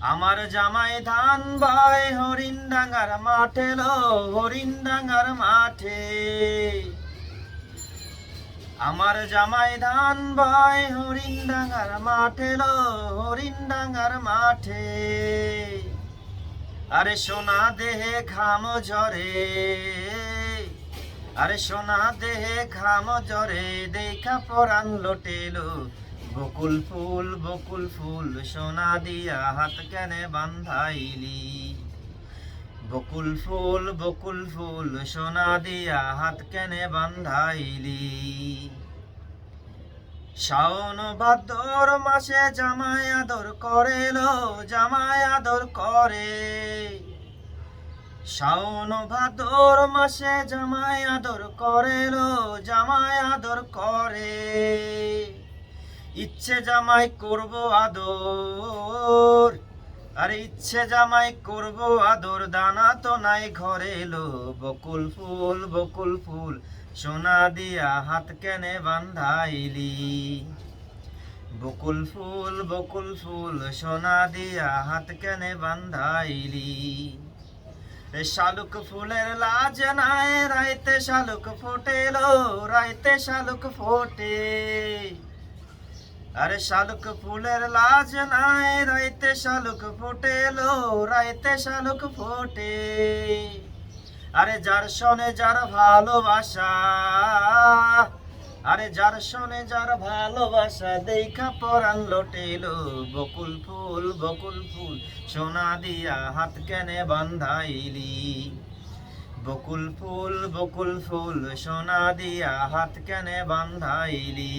আমার জামাই ধান ভাই হরিণ ডাঙ্গার মাঠে লো হরিণ ডাঙ্গার মাঠে। আমার জামাই ধান ভাই হরিণ ডাঙ্গার মাঠে লো হরিণ ডাঙ্গার মাঠে। আরে সোনা দেহে ঘাম ঝরে, আরে সোনা দেহে ঘাম ঝরে, দেখা পরাণ লোটেলো বকুল ফুল বকুল ফুল সোনা দিয়া হাত কেনে বান্ধাইলি। বকুল ফুল বকুল ফুল সোনা দিয়া হাত কেনে বান্ধাইলি। শাওন ভাদর মাসে জামাই আদর করে জামাই আদর করে। শাওন ভাদর মাসে জামাই আদর করে জামাই আদর করে। ইচ্ছে জামাই করব আদর। আরে ইচ্ছে জামাই করব আদর, দানা তো নাই ঘরে এলো বকুল ফুল বকুল ফুল, সোনা দিয়া হাত কেনে বান্ধাইলি। বকুল ফুল বকুল ফুল, সোনা দিয়া হাত কেনে বান্ধাইলি। শালুক ফুলের লাজ নাই, রাইতে শালুক ফোটেলো, রাইতে শালুক ফোটে। আরে শালুক ফুলের লাজ নাই, রাইতে শালুক ফোটেলো রাইতে শালুক ফোটে। আরে যার শনে যার ভালোবাসা, আরে যার শনে যার ভালোবাসা, দেখা পরাণ লোটেলো, বকুল ফুল বকুল ফুল সোনা দিয়া হাত কেনে বান্ধাইলি। বকুল ফুল বকুল ফুল সোনা দিয়া হাত কেনে বান্ধাইলি।